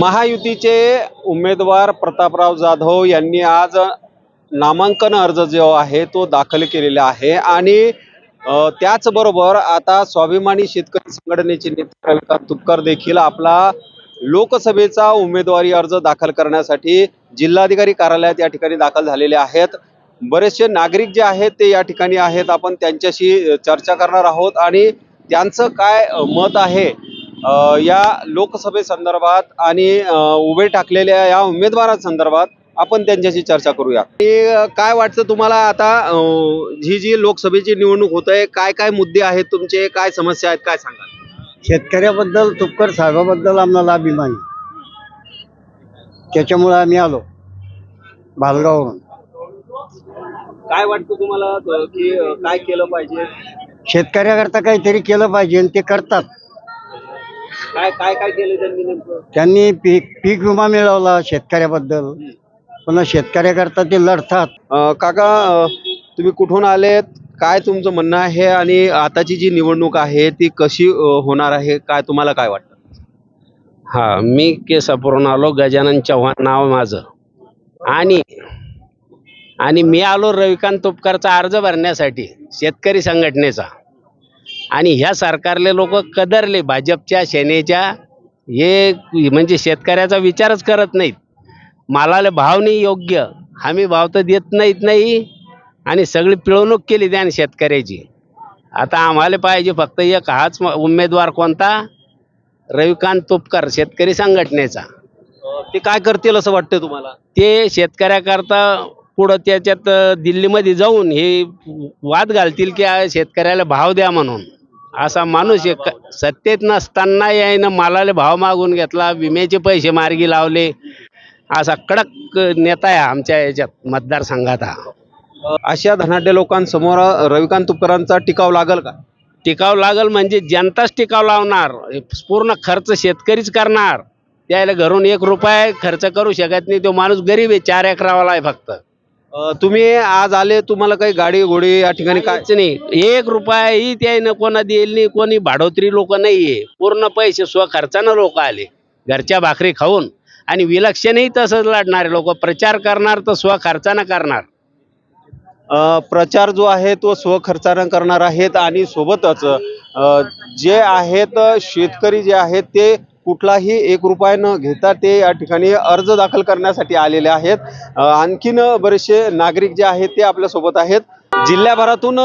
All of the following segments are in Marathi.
महायुतीचे उमेदवार प्रतापराव जाधव यांनी आज नामांकन अर्ज जो आहे तो दाखल केलेला आहे. आणि त्याचबरोबर आता स्वाभिमानी शेतकरी संघटनेचे नेते रविकांत तुपकर देखील आपला लोकसभेचा उमेदवारी अर्ज दाखल करण्यासाठी जिल्हाधिकारी कार्यालयात या ठिकाणी दाखल झालेले आहेत. बरेचसे नागरिक जे आहेत ते या ठिकाणी आहेत. आपण त्यांच्याशी चर्चा करणार आहोत. आणि त्यांचं काय मत आहे या लोकसभेसंदर्भात आणि उभे टाकलेल्या या उमेदवारांसंदर्भात आपण त्यांच्याशी चर्चा करूया. काय वाटतं तुम्हाला आता ही जी लोकसभेची निवडणूक होत आहे काय काय मुद्दे आहेत तुमचे काय समस्या आहेत काय सांगाल? शेतकऱ्याबद्दल तुपकर साहेबाबद्दल आम्हाला अभिमान. त्याच्यामुळे आम्ही आलो भालगाववरून. काय वाटतं तुम्हाला की काय केलं पाहिजे? शेतकऱ्याकरता काहीतरी केलं पाहिजे आणि ते करतात. काय काय काय केलं त्यांनी नेमकं? त्यांनी पीक पीक विमा मिळवला शेतकऱ्याबद्दल. पुन्हा शेतकऱ्याकरता ते लढतात. अ, काका अ, तुम्ही कुठून आलेत? काय तुमचं म्हणणं आहे? आणि आताची जी निवडणूक आहे ती कशी अ, होणार आहे? काय तुम्हाला काय वाटतं? हा मी केसापूरून आलो. गजानन चव्हाण नाव माझं. आणि आणि मी आलो रविकांत तुपकरचा अर्ज भरण्यासाठी शेतकरी संघटनेचा. आणि ह्या सरकारले लोक कदरले भाजपच्या सेनेच्या हे म्हणजे शेतकऱ्याचा विचारच करत नाहीत. मालाला भाव नाही योग्य. हमी भाव तर देत नाहीत नाही. आणि सगळी पिळवणूक केली त्याने शेतकऱ्याची. आता आम्हाला पाहिजे फक्त एक हाच उमेदवार कोणता? रविकांत तुपकर शेतकरी संघटनेचा. ते काय करतील असं वाटतं तुम्हाला? ते शेतकऱ्याकरता पुढं त्याच्यात दिल्लीमध्ये जाऊन हे वाद घालतील की शेतकऱ्याला भाव द्या म्हणून. असा माणूस आहे क- सत्तेत नसताना यायनं मालाला भाव मागून घेतला विम्याचे पैसे मार्गी लावले. असा कडक नेता आहे आमच्या याच्यात मतदारसंघात हा. अशा धनाढ्य लोकांसमोर रविकांत तुपकरांचा टिकाव लागल का? टिकाव लागल म्हणजे जनताच टिकाव लावणार पूर्ण खर्च शेतकरीच करणार. त्याला घरून एक रुपया खर्च करू शकत नाही तो माणूस गरीब आहे चार एकरावाला आहे फक्त. तुम्ही आज आले तुम्हाला काही गाडी घोडी या ठिकाणी काय? काहीच नाही. एक रुपयाही त्यानं कोणा देईल नाही कोणी भाडोत्री लोक नाहीये. पूर्ण पैसे स्वखर्चानं लोक आले. घरच्या भाकरी खाऊन. आणि विलक्षणही तसंच लढणारे लोक. प्रचार करणार तर स्वखर्चानं करणार. अ, प्रचार जो आहे तो स्वखर्चानं करणार आहेत आणि सोबतच जे आहेत शेतकरी जे आहेत ते कुठलाही एक रुपया न घेता ते या ठिकाणी अर्ज दाखल करण्यासाठी आलेले आहेत. आणखीन बरेचसे नागरिक जे आहेत ते आपल्यासोबत आहेत. जिल्ह्याभरातून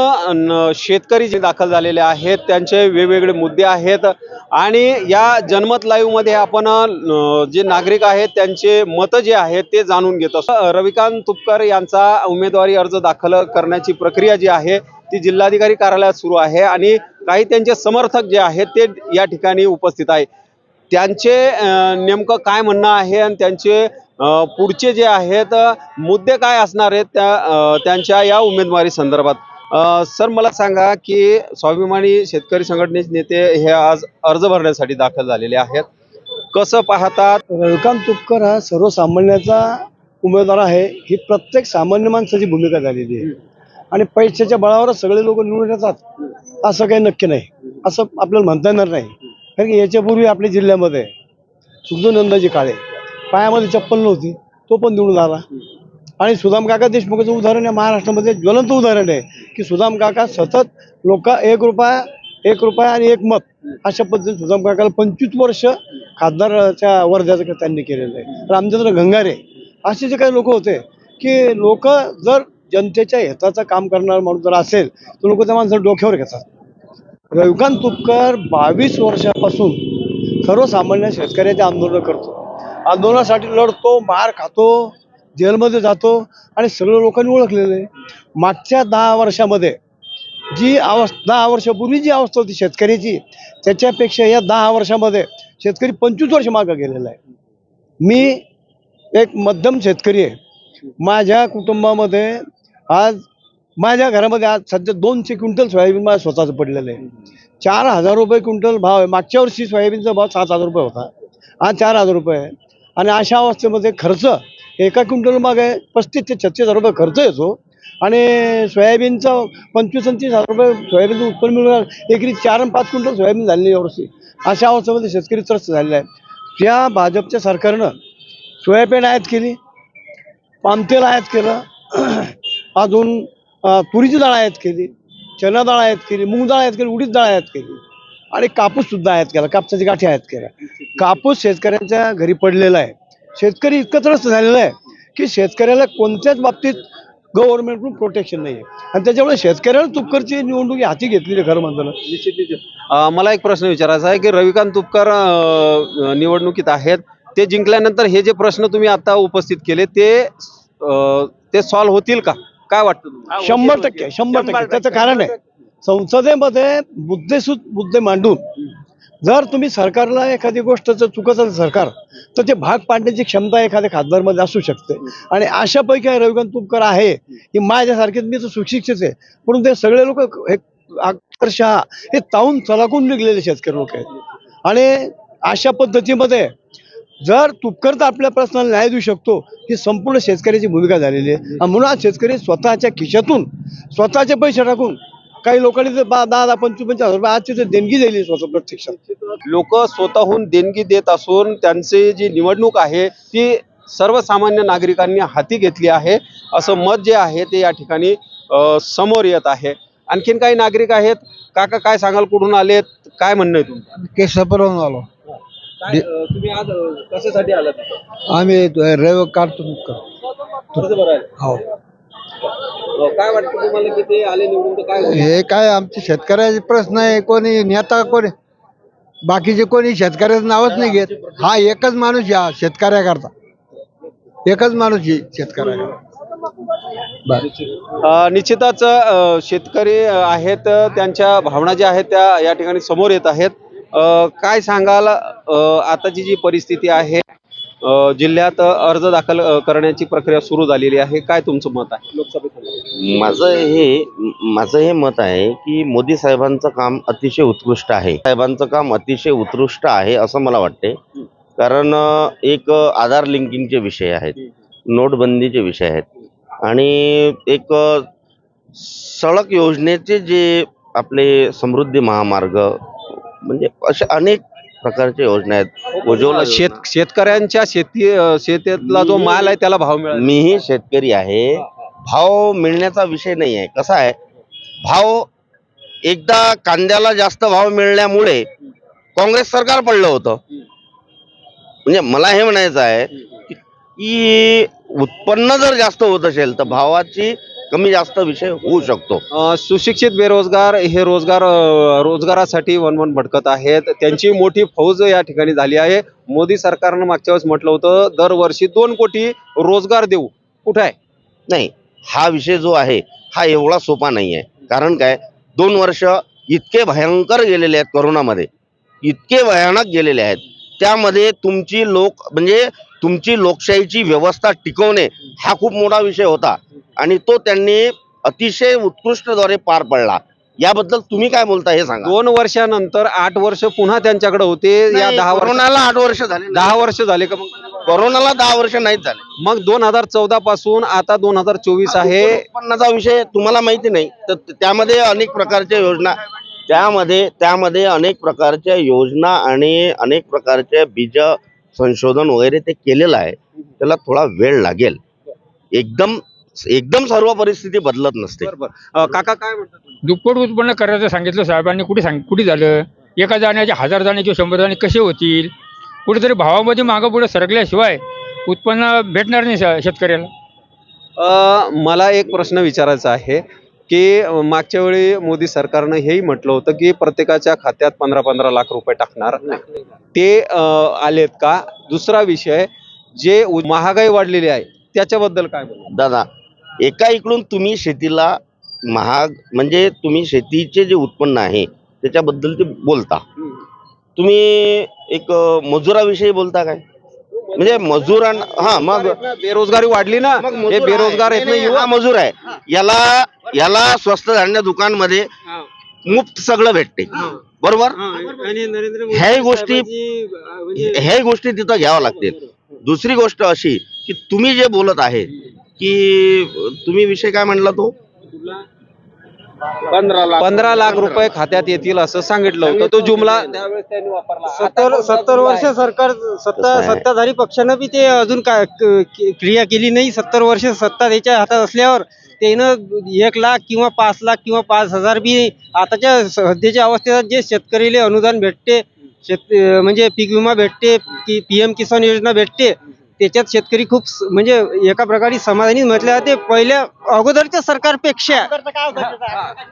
शेतकरी जे दाखल झालेले आहेत त्यांचे वेगवेगळे मुद्दे आहेत. आणि या जनमत लाईव्हमध्ये आपण जे नागरिक आहेत त्यांचे मतं जे आहेत ते जाणून घेत असतो. रविकांत तुपकर यांचा उमेदवारी अर्ज दाखल करण्याची प्रक्रिया जी आहे ती जिल्हाधिकारी कार्यालयात सुरू आहे. आणि काही त्यांचे समर्थक जे आहेत ते या ठिकाणी उपस्थित आहे. त्यांचे नेमकं काय म्हणणं आहे आणि त्यांचे पुढचे जे आहेत मुद्दे काय असणार आहेत त्या त्यांच्या या उमेदवारी संदर्भात. सर मला सांगा की स्वाभिमानी शेतकरी संघटनेचे नेते हे आज अर्ज भरण्यासाठी दाखल झालेले आहेत. कसं पाहतात? रविकांत तुपकर हा सर्वसामान्याचा उमेदवार आहे. ही प्रत्येक सामान्य माणसाची भूमिका झालेली आहे. आणि पैशाच्या बळावरच सगळे लोक निवडून येतात. असं काही नक्की नाही. असं आपल्याला म्हणता येणार नाही. कारण की याच्यापूर्वी आपल्या जिल्ह्यामध्ये सुखदेवनंदाजी काळे पायामध्ये चप्पल नव्हती तो पण निवडून आला. आणि सुदाम काका देशमुखाचं उदाहरण आहे महाराष्ट्रामध्ये ज्वलंत उदाहरण आहे की सुदाम काका सतत लोक एक रुपया एक रुपया आणि एक मत अशा पद्धतीने सुदाम काकाला पंचवीस वर्ष खासदारच्या वर्ध्याचं त्यांनी केलेलं आहे. रामचंद्र गंगारे असे जे काही लोक होते की लोक जर जनतेच्या हिताचं काम करणारा माणूस जर असेल तर लोक त्या माणसाला डोक्यावर घेतात. रविकांत तुपकर बावीस वर्षापासून सर्वसामान्य शेतकऱ्याचे आंदोलन करतो. आंदोलनासाठी लढतो मार खातो जेलमध्ये जातो आणि सगळं लोकांनी ओळखलेलं. आहे मागच्या दहा वर्षामध्ये जी अवस्था दहा वर्षापूर्वी जी अवस्था होती शेतकऱ्याची त्याच्यापेक्षा या दहा वर्षामध्ये शेतकरी पंचवीस वर्ष मागं गेलेला आहे. मी एक मध्यम शेतकरी आहे. माझ्या कुटुंबामध्ये आज माझ्या घरामध्ये आज सध्या दोनशे क्विंटल सोयाबीन माझ्या स्वतःचं पडलेलं आहे. चार हजार रुपये क्विंटल भाव आहे. मागच्या वर्षी सोयाबीनचा भाव सात हजार रुपये होता. आज चार हजार रुपये आहे. आणि अशा अवस्थेमध्ये खर्च एका क्विंटल मागे पस्तीस ते छत्तीस हजार रुपये खर्च येतो. आणि सोयाबीनचा पंचवीस आणि तीस हजार रुपये सोयाबीनचं उत्पन्न मिळणार एकरी चार आणि पाच क्विंटल सोयाबीन झालेली यावर्षी अशा अवस्थेमध्ये शेतकरी त्रस्त झालेला आहे. त्या भाजपच्या सरकारनं सोयाबीन आयात केली पामतेल आयात केलं. अजून तुरीची डाळ आयात केली चना डाळ आयात केली मूग डाळ आयात केली उडीद डाळ आयात केली. आणि कापूस सुद्धा आयात केला कापसाची गाठी आयात केला कापूस शेतकऱ्यांच्या घरी पडलेला आहे. शेतकरी इतकं त्रस्त झालेला आहे की शेतकऱ्याला कोणत्याच बाबतीत गव्हर्नमेंटकडून प्रोटेक्शन नाही आहे आणि त्याच्यामुळे शेतकऱ्याला तुपकरची निवडणुकी हाती घेतलेली खरं म्हणताना. निश्चित निश्चित. मला एक प्रश्न विचारायचा आहे की रविकांत तुपकर निवडणुकीत आहेत. ते जिंकल्यानंतर हे जे प्रश्न तुम्ही आता उपस्थित केले ते ते सॉल्व्ह होतील का? काय वाटतं तुम्हाला? शंभर टक्के शंभर टक्के. त्याचं कारण आहे संसदेमध्ये मुद्देसूद मुद्दे मांडून जर तुम्ही सरकारला एखादी गोष्ट जर चुकत असेल सरकार तर ते भाग पाडण्याची क्षमता एखाद्या खासदारमध्ये असू शकते. आणि अशापैकी रविकांत तुपकर आहे की माझ्यासारखेच मी तर सुशिक्षित आहे म्हणून ते सगळे लोक अक्षरशः हे ताऊन चलाकून निघलेले शेतकरी लोक आहेत. आणि अशा पद्धतीमध्ये जर तुपकर तर आपल्या प्रश्नाला न्याय देऊ शकतो ही संपूर्ण शेतकऱ्याची भूमिका झालेली आहे. आणि म्हणून आज शेतकरी स्वतःच्या खिशातून स्वतःचे पैसे टाकून काही लोकांनी तर बा- दहा दहा पंचवीस पंचवीस हजार रुपये आजची तर देणगी दिली स्वतः प्रत्यक्षात. लोक स्वतःहून देणगी देत असून त्यांची जी निवडणूक आहे ती सर्वसामान्य नागरिकांनी हाती घेतली आहे. असं मत जे आहे ते या ठिकाणी समोर येत आहे. आणखीन काही नागरिक आहेत? काका काय सांगाल? कुठून आलेत? काय म्हणणं आहे तुमचं? केसापूरहून आलो. काय, अ, तुम्ही आज अ, कशासाठी आलात? आम्ही रैव काढतो बरं आहे. हो. अ, काय वाटतं तुम्हाला की ते आले निवडून तर काय होईल? हे काय आमचे शेतकऱ्याचे प्रश्न आहे. कोणी नेता कोणी बाकीचे कोणी शेतकऱ्याचं नावच नाही घेत. हा एकच माणूस या शेतकऱ्याकरता. एकच माणूस आहे शेतकऱ्याकरता. अ, निश्चितच अ, शेतकरी अ, आहेत त्यांच्या भावना ज्या आहेत त्या या ठिकाणी समोर येत आहेत. काय सांगाल? आताची जी परिस्थिती आहे जिल्ह्यात अर्ज दाखल करण्याची प्रक्रिया सुरू झालेली आहे. काय तुमचं मत आहे? लोकसभेत. माझं हे माझं हे मत आहे की मोदी साहेबांचं काम अतिशय उत्कृष्ट आहे. साहेबांचं काम अतिशय उत्कृष्ट आहे असं मला वाटते. कारण एक आधार लिंकिंगचे विषय आहेत नोटबंदीचे विषय आहेत आणि एक सडक योजनेचे जे आपले समृद्धी महामार्ग म्हणजे अशा अनेक प्रकारच्या योजना आहेत. उज्ज्वला शेत शेतकऱ्यांच्या शेती अ, शेतीतला जो माल आहे त्याला भाव मिळाला. मीही शेतकरी आहे. भाव मिळण्याचा विषय नाही आहे. कसा आहे? भाव एकदा कांद्याला जास्त भाव मिळण्यामुळे काँग्रेस सरकार पडलं होतं. म्हणजे मला हे म्हणायचं आहे की- की उत्पन्न जर जास्त होत असेल तर भावाची कमी जास्त विषय होऊ शकतो. अ, सुशिक्षित बेरोजगार हे रोजगार अ, रोजगारासाठी वनवन भटकत आहेत. त्यांची मोठी फौज या ठिकाणी झाली आहे. मोदी सरकारनं मागच्या वेळेस म्हटलं होतं दरवर्षी दोन कोटी रोजगार देऊ. कुठे आहे? नाही हा विषय जो आहे हा एवढा सोपा नाही आहे कारण काय? दोन वर्ष इतके भयंकर गेलेले आहेत करोनामध्ये. इतके भयानक गेलेले आहेत. त्यामध्ये तुमची लोक म्हणजे तुमची लोकशाहीची व्यवस्था टिकवणे हा खूप मोठा विषय होता. आणि तो त्यांनी अतिशय उत्कृष्टद्वारे पार पडला. याबद्दल तुम्ही काय बोलता हे सांगा. दोन वर्षानंतर आठ वर्ष पुन्हा त्यांच्याकडे होते. या दहा कोरोनाला आठ वर्ष झाले दहा वर्ष झाले का मग? कोरोनाला दहा वर्ष नाहीच झाले. मग दोन हजार चौदा पासून आता दोन हजार चोवीस आहे. उत्पन्नाचा विषय तुम्हाला माहिती नाही. तर त्यामध्ये अनेक प्रकारच्या योजना त्यामध्ये त्यामध्ये अनेक प्रकारच्या योजना आणि अनेक प्रकारच्या बीज संशोधन वगैरे ते केलेलं आहे त्याला थोडा वेळ लागेल. एकदम एकदम सर्व परिस्थिती बदलत नसते. अ, काका काय म्हणतात तुम्ही? दुप्पट उत्पन्न करायचं सांगितलं साहेबांनी कुठे सांग कुठे झालं? एका जाण्याचे हजार जाणे किंवा शंभर जाणे कसे होतील? कुठेतरी भावामध्ये मागं पुढे सरकल्याशिवाय उत्पन्न भेटणार नाही श- शेतकऱ्याला. अ, मला एक प्रश्न विचारायचा आहे. की मागच्या वेळी मोदी सरकारनं हेही म्हटलं होतं की प्रत्येकाच्या खात्यात पंधरा पंधरा लाख रुपये टाकणार ते आलेत का? दुसरा विषय जे महागाई वाढलेली आहे त्याच्याबद्दल काय? दादा एका इकडून तुम्ही शेतीला महाग म्हणजे तुम्ही शेतीचे जे उत्पन्न आहे त्याच्याबद्दल ते बोलता. तुम्ही एक मजुराविषयी बोलता काय? म्हणजे मजुरां हा मग बेरोजगारी वाढली ना मग हे. बेरोजगार आहेत ना मजूर आहे. याला याला स्वस्त धान्य दुकानमध्ये मुफ्त सगळं भेटते. बरोबर? ह्याही गोष्टी ह्याही गोष्टी तिथं घ्याव्या लागतील. दुसरी गोष्ट अशी की तुम्ही जे बोलत आहे की तुम्ही विषय काय म्हणला तो? पंधरा लाख पंधरा लाख रुपये. खात्यात येतील असं सांगितलं होतं. तो जुमला सत्तर सत्तर वर्ष सरकार सत्ता. सत्ताधारी पक्षानं बी ते अजून काय क्रिया केली नाही. सत्तर वर्ष सत्ता त्याच्या हातात असल्यावर त्यानं एक लाख किंवा पाच लाख किंवा पाच हजार बी आताच्या सध्याच्या अवस्थेत जे शेतकरीला अनुदान भेटते शेत म्हणजे पीक विमा भेटते की पी एम किसान योजना भेटते त्याच्यात शेतकरी खूप म्हणजे एका प्रकारे समाधानी म्हटले जाते. पहिल्या अगोदरच्या सरकारपेक्षा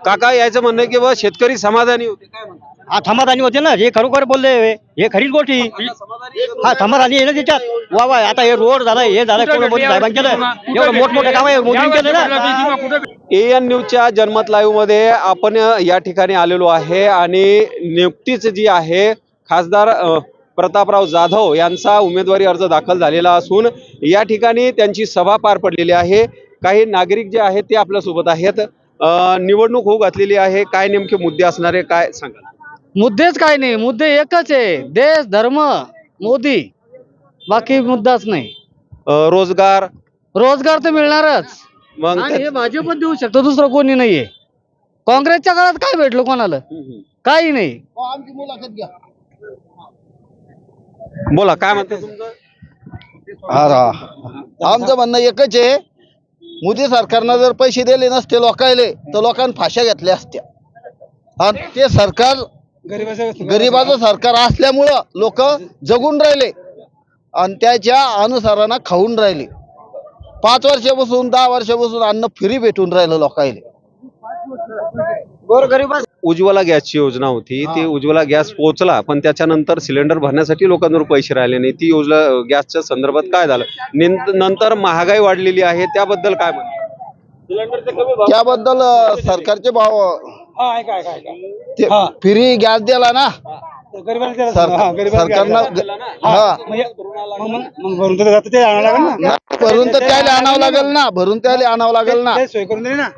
काका यायचं म्हणणं की बा शेतकरी समाधानी होते. काय म्हणता? हा समाधानी होते ना? हे खरोखर बोलले हे खरीच गोष्टी हा. समाधानी आहे ना त्याच्यात? वा वा आता हे रोड झालं हे झालं साहेबांनी केलं? एवढं मोठमोठे काम आहे मोदींनी केलं ना? ए एन न्यूजच्या जनमत लाईव्हमध्ये आपण या ठिकाणी आलेलो आहे आणि नुकतीच जी आहे खासदार प्रतापराव जाधव यांचा उमेदवारी अर्ज दाखल झालेला असून या ठिकाणी त्यांची सभा पार पडलेली आहे. काही नागरिक जे आहेत ते आपल्यासोबत आहेत. निवडणूक होऊ घातलेली आहे. काय नेमके मुद्दे असणार काय सांगाल? मुद्देच काय नाही मुद्दे एकच आहे. देश धर्म मोदी. बाकी मुद्दाच नाही. अ, रोजगार? रोजगार तर मिळणारच. मग आणि त्या- हे भाजपच देऊ शकतो दुसरं कोणी नाहीये. काँग्रेसच्या काळात काय भेटलं कोणाला? काही नाही. बोला काय म्हणते? तुमचं आमचं म्हणणं एकच आहे. मोदी सरकारनं जर पैसे दिले नसते लोकायले तर लोकांनी फाश्या घेतल्या असत्या. आणि ते सरकार गरिबाचं सरकार असल्यामुळं लोक जगून राहिले. आणि त्याच्या अनुसारानं खाऊन राहिले. पाच वर्षापासून दहा वर्षापासून अन्न फ्री भेटून राहिलं लोकायले. उज्ज्वला गॅसची योजना होती. ती उज्ज्वला गॅस पोहोचला पण त्याच्यानंतर सिलेंडर भरण्यासाठी लोकांवर पैसे राहिले नाही. ती योजना गॅसच्या संदर्भात काय झालं? नंतर महागाई वाढलेली आहे. त्याबद्दल काय म्हणतात? त्याबद्दल सरकारचे भाव ते फ्री गॅस दिला ना. सर- सरकारनं हा. भरून तर त्याला आणावं लागेल ना. भरून त्याला आणावं लागेल ना.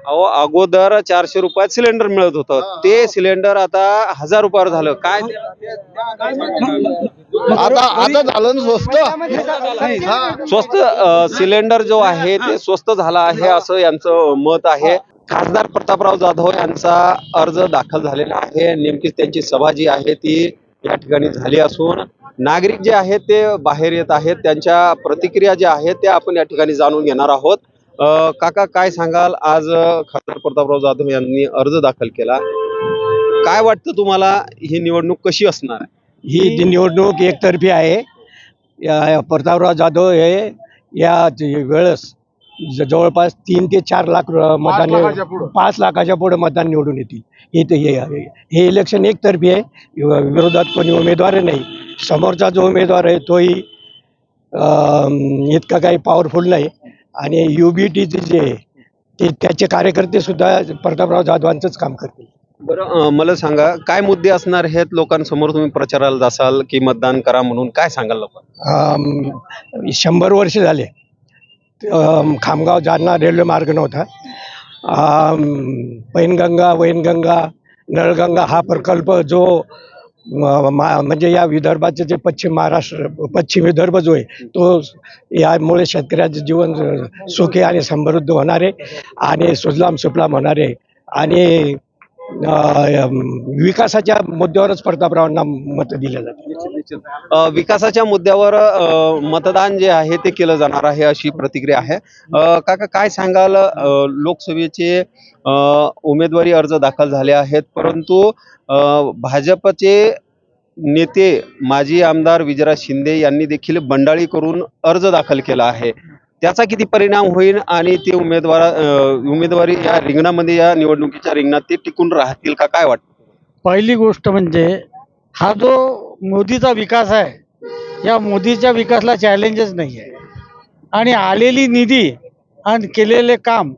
अहो अगोदर चारशे रुपयात सिलेंडर मिळत होतं. ते सिलेंडर आता हजार रुपयावर झालं. काय आता आता झालं ना स्वस्त. हा. स्वस्त अ, सिलेंडर जो आहे ते स्वस्त झाला आहे असं यांचं मत आहे. खासदार प्रतापराव जाधव यांचा अर्ज दाखल झालेला आहे. नेमकीच त्यांची सभा जी आहे ती या ठिकाणी झाली असून नागरिक जे आहेत ते बाहेर येत आहेत. त्यांच्या प्रतिक्रिया ज्या आहेत त्या आपण या ठिकाणी जाणून घेणार आहोत. काका काय सांगाल? आज खासदार प्रतापराव जाधव यांनी अर्ज दाखल केला. काय वाटतं तुम्हाला ही निवडणूक कशी असणार? आहे ही जी निवडणूक एकतर्फी आहे या प्रतापराव जाधव हे या वेळेस ज- जवळपास तीन ते चार लाख मतदान पाच लाखाच्या पुढे मतदान निवडून येतील. हे ते हे हे इलेक्शन एकतर्फी आहे. वि- विरोधात कोणी उमेदवार नाही. समोरचा जो उमेदवार आहे तोही अं, इतका काही पॉवरफुल नाही. आणि यू बी टीचे जे आहे, ते त्याचे कार्यकर्ते सुद्धा प्रतापराव जाधवांचंच काम करतील. बरं अं, मला सांगा काय मुद्दे असणार आहेत लोकांसमोर? तुम्ही प्रचाराला जासाल की मतदान करा म्हणून? काय सांगाल लोक अम, शंभर वर्ष झाले. खामगाव जालना रेल्वे मार्ग नव्हता. पैनगंगा वैनगंगा नळगंगा हा प्रकल्प जो म- मा- म्हणजे या विदर्भाचे जे पश्चिम महाराष्ट्र पश्चिम विदर्भ जो आहे तो यामुळे शेतकऱ्यांचं जीवन सुखी आणि समृद्ध होणार आहे आणि सुजलाम सुफलाम होणार. आहे आणि विकासाच्या मुद्द्यावरच प्रतापरावांना मत दिलं जातं. विकासाच्या मुद्द्यावर मतदान जे आहे ते केलं जाणार आहे अशी प्रतिक्रिया आहे. काका काय सांगाल? लोकसभेचे उमेदवारी अर्ज दाखल झाले आहेत परंतु भाजपचे नेते माजी आमदार विजयराज शिंदे यांनी देखील बंडाळी करून अर्ज दाखल केला आहे. त्याचा किती परिणाम होईल आणि ते उमेदवार उमेदवारी या रिंगणामध्ये या निवडणुकीच्या रिंगणात ते टिकून राहतील का? काय वाटतं? पहिली गोष्ट म्हणजे हा जो मोदीचा विकास आहे या मोदीच्या विकासला चॅलेंजच नाही आहे. आणि आलेली निधी आणि केलेले काम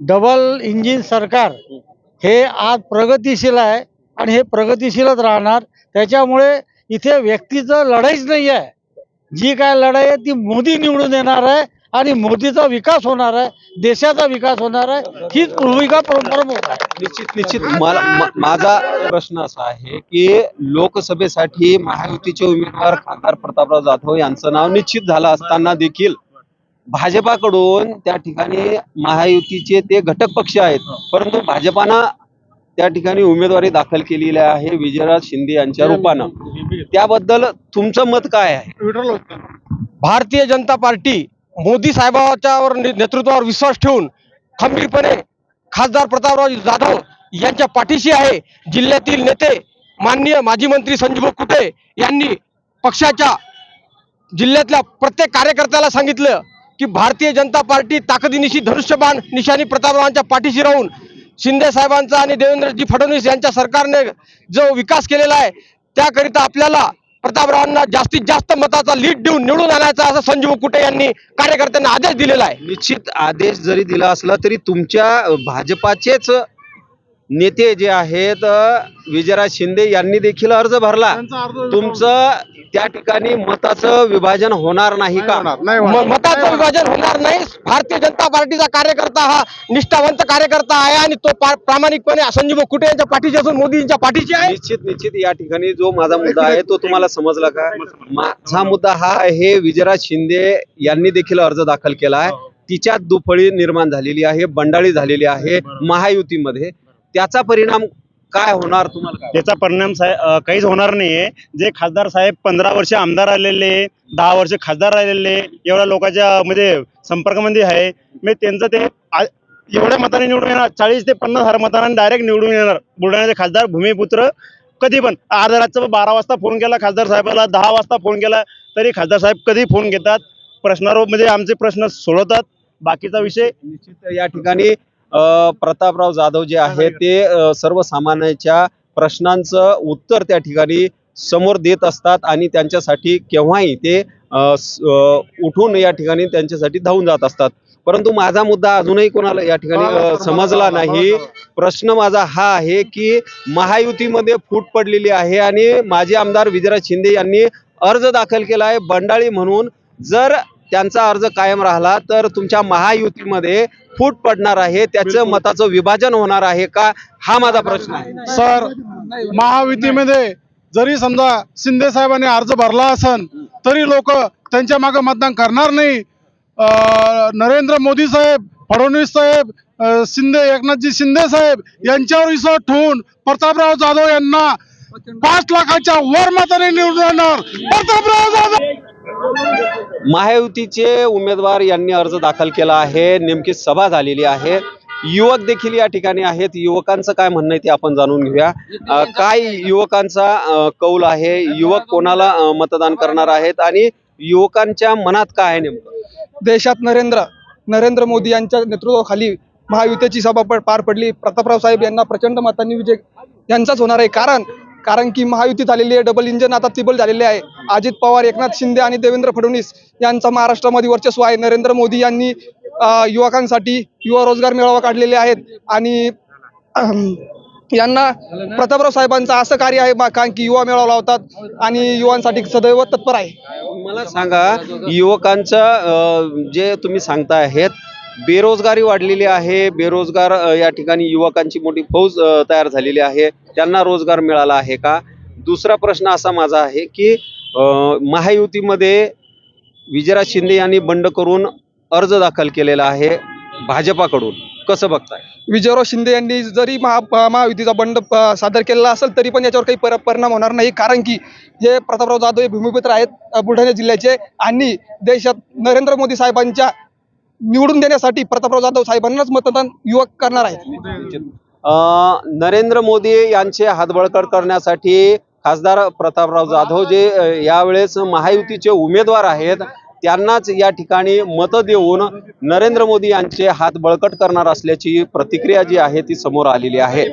डबल इंजिन सरकार हे आज प्रगतिशील आहे आणि हे प्रगतिशीलच राहणार. त्याच्यामुळे इथे व्यक्तीचं लढाईच नाही आहे. जी काय लढाई आहे ती मोदी निवडून येणार आहे. आणि मोदीचा विकास होणार आहे देशाचा विकास होणार आहे हीच भूमिका प्र- प्रमुख आहे. निश्चित निश्चित. मला माझा प्रश्न असा आहे की लोकसभेसाठी महायुतीचे उमेदवार खासदार प्रतापराव जाधव यांचं नाव निश्चित झालं असताना देखील भाजपाकडून त्या ठिकाणी महायुतीचे ते घटक पक्ष आहेत. परंतु भाजपानं त्या ठिकाणी उमेदवारी दाखल केलेली आहे विजयराज शिंदे यांच्या रूपानं. त्याबद्दल तुमचं मत काय आहे? भारतीय जनता पार्टी मोदी साहेबांच्यावर ने- नेतृत्वावर विश्वास ठेवून खंबीरपणे खासदार प्रतापराव जाधव यांच्या पाठीशी आहे. जिल्ह्यातील नेते माननीय माजी मंत्री संजीव कुटे यांनी पक्षाच्या जिल्ह्यातल्या प्रत्येक कार्यकर्त्याला सांगितलं की भारतीय जनता पार्टी ताकदीनिशी धनुष्यबाण निशाणी प्रतापरावांच्या पाठीशी राहून शिंदे साहेबांचा आणि देवेंद्रजी फडणवीस यांच्या सरकारने जो विकास केलेला आहे त्याकरिता आपल्याला प्रतापरावांना जास्तीत जास्त मताचा लीड देऊन निवडून आणायचा असं संजीव कुटे यांनी कार्यकर्त्यांना आदेश दिलेला आहे. निश्चित आदेश जरी दिला असला तरी तुमच्या भाजपाचेच नेते जे आहेत विजयराज शिंदे यांनी देखील अर्ज भरला. तुमचं त्या ठिकाणी मताचं विभाजन होणार नाही का? मताचं विभाजन होणार नाही. भारतीय जनता पार्टीचा कार्यकर्ता हा निष्ठावंत कार्यकर्ता आहे आणि तो प्रामाणिकपणे संजीव कुटे यांच्या पाठीशी असून मोदींच्या पाठीशी आहे? निश्चित निश्चित या ठिकाणी जो माझा मुद्दा आहे तो तुम्हाला समजला का? माझा मुद्दा हा आहे विजयराज शिंदे यांनी देखील अर्ज दाखल केला आहे. तिच्यात दुफळी निर्माण झालेली आहे बंडाळी झालेली आहे महायुतीमध्ये. त्याचा परिणाम काय होणार तुम्हाला काय त्याचा परिणाम साहेब काहीच होणार नाहीये. जे खासदार साहेब पंधरा वर्ष आमदार राहिलेले दहा वर्ष खासदार राहिलेले एवढ्या लोकांच्या म्हणजे संपर्कामध्ये आहे मी त्यांचं ते आ- एवढ्या मताने निवडून येणार चाळीस ते पन्नास हजार मतांनी डायरेक्ट निवडून येणार. बुलढाण्याचे खासदार भूमिपुत्र कधी पण अर्ध्या रातचं बारा वाजता फोन केला खासदार साहेबाला दहा वाजता फोन केला तरी खासदार साहेब कधी फोन घेतात? प्रश्नावर म्हणजे आमचे प्रश्न सोडवतात. बाकीचा विषय निश्चित या ठिकाणी प्रतापराव जाधव जे आहेत ते सर्वसामान्यांच्या प्रश्नांचं उत्तर त्या ठिकाणी समोर देत असतात आणि त्यांच्यासाठी केव्हाही ते उठून या ठिकाणी त्यांच्यासाठी धावून जात असतात. परंतु माझा मुद्दा अजूनही कोणाला या ठिकाणी समजला नाही. प्रश्न माझा हा आहे की महायुतीमध्ये फूट पडलेली आहे आणि माजी आमदार विजयराज शिंदे यांनी अर्ज दाखल केला आहे. बंडाळी म्हणून जर त्यांचा अर्ज कायम राहिला तर तुमच्या महायुतीमध्ये फूट पडणार आहे त्याचं मताचं विभाजन होणार आहे का? हा माझा प्रश्न आहे. सर महायुतीमध्ये जरी समजा शिंदे साहेबांनी अर्ज भरला असन तरी लोक त्यांच्या मागे मतदान करणार नाही. अं, नरेंद्र मोदी साहेब फडणवीस साहेब शिंदे एकनाथजी शिंदे साहेब यांच्यावर विश्वास ठेवून प्रतापराव जाधव यांना पाच लाखाच्या वर मताने निवडून प्रतापराव जाधव! महायुतीचे उमेदवार यांनी अर्ज दाखल केला आहे. नेमकी सभा झालेली आहे. युवक देखील या ठिकाणी आहेत. युवकांचं काय म्हणणं आहे ते आपण जाणून घेऊया. काय युवकांचा कौल आहे? युवक कोणाला मतदान करणार आहेत? आणि युवकांच्या मनात काय आहे नेमकं? देशात नरेंद्र नरेंद्र मोदी यांच्या नेतृत्वाखाली महायुतीची सभा पार पडली. प्रतापराव साहेब यांना प्रचंड मतांनी विजय यांचाच होणार आहे. कारण कारण की महायुती झालेली आहे डबल इंजन आता तिबल झालेले आहे. अजित पवार एकनाथ शिंदे आणि देवेंद्र फडणवीस यांचा महाराष्ट्रामध्ये वर्चस्व आहे. नरेंद्र मोदी यांनी युवकांसाठी युवा रोजगार मेळावा काढलेले आहेत आणि यांना प्रतापराव साहेबांचं असं कार्य आहे कारण की युवा मेळावा लावतात आणि युवांसाठी सदैव तत्पर आहे. मला सांगा युवकांचं जे तुम्ही सांगता आहेत बेरोजगारी वाढलेली आहे. बेरोजगार या ठिकाणी युवकांची मोठी फौज तयार झालेली आहे. त्यांना रोजगार मिळाला आहे का? दुसरा प्रश्न असा माझा आहे की महायुतीमध्ये विजयराज शिंदे यांनी बंड करून अर्ज दाखल केलेला आहे भाजपाकडून. कसं बघताय? विजयराव शिंदे यांनी जरी महा महायुतीचा बंड सादर केलेला असेल तरी पण याच्यावर काही पर परिणाम होणार नाही. कारण की हे प्रतापराव जाधव हे भूमिपुत्र आहेत बुलढाणा जिल्ह्याचे आणि देशात नरेंद्र मोदी साहेबांच्या निवडून देण्यासाठी प्रतापराव जाधव साहेबांनाच मतदान युवक करणार आहे नरेंद्र मोदी यांचे हात बळकट करण्यासाठी खासदार प्रतापराव जाधव जे यावेळेस महायुतीचे उमेदवार आहेत त्यांनाच या ठिकाणी मतं देऊन नरेंद्र मोदी यांचे हात बळकट करणार असल्याची प्रतिक्रिया जी आहे ती समोर आलेली आहे.